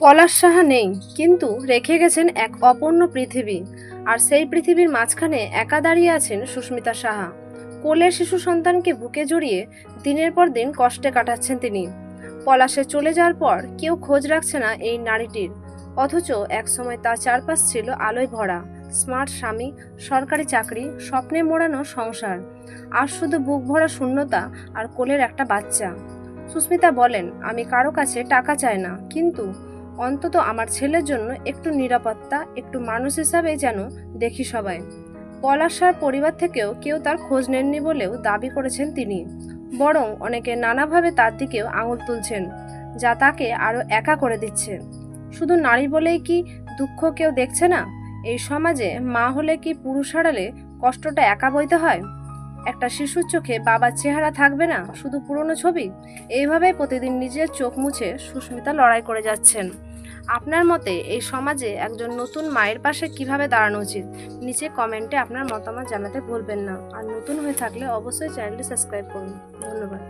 পলাশ সাহা নেই, কিন্তু রেখে গেছেন এক অপূর্ণ পৃথিবী। আর সেই পৃথিবীর মাঝখানে একা দাঁড়িয়ে আছেন সুস্মিতা সাহা। কোলের শিশু সন্তানকে বুকে জড়িয়ে দিনের পর দিন কষ্টে কাটাচ্ছেন তিনি। পলাশে চলে যাওয়ার পর কেউ খোঁজ রাখছে না এই নারীটির। অথচ একসময় তার চারপাশ ছিল আলোয় ভরা, স্মার্ট স্বামী, সরকারি চাকরি, স্বপ্নে মোড়ানো সংসার। আর শুধু বুক ভরা শূন্যতা আর কোলের একটা বাচ্চা। সুস্মিতা বলেন, আমি কারও কাছে টাকা চাই না, কিন্তু অন্তত আমার ছেলের জন্য একটু নিরাপত্তা, একটু মানুষ হিসাবে যেন দেখি সবাই। পলাশার পরিবার থেকেও কেউ তার খোঁজ নেননি বলেও দাবি করেছেন তিনি। বরং অনেকে নানাভাবে তার দিকেও আঙুল তুলছেন, যা তাকে আরও একা করে দিচ্ছে। শুধু নারী বলেই কি দুঃখ কেউ দেখছে না? এই সমাজে মা হলে কি পুরুষ হারালে কষ্টটা একা বইতে হয়? একটা শিশুর চোখে বাবার চেহারা থাকবে না শুধু পুরনো ছবি? এইভাবে প্রতিদিন নিজের চোখ মুছে সুস্মিতা লড়াই করে যাচ্ছেন। আপনার মতে এই সমাজে একজন নতুন মায়ের পাশে কীভাবে দাঁড়ানো উচিত? নিচে কমেন্টে আপনার মতামত জানাতে ভুলবেন না। আর নতুন হয়ে থাকলে অবশ্যই চ্যানেলটি সাবস্ক্রাইব করুন। ধন্যবাদ।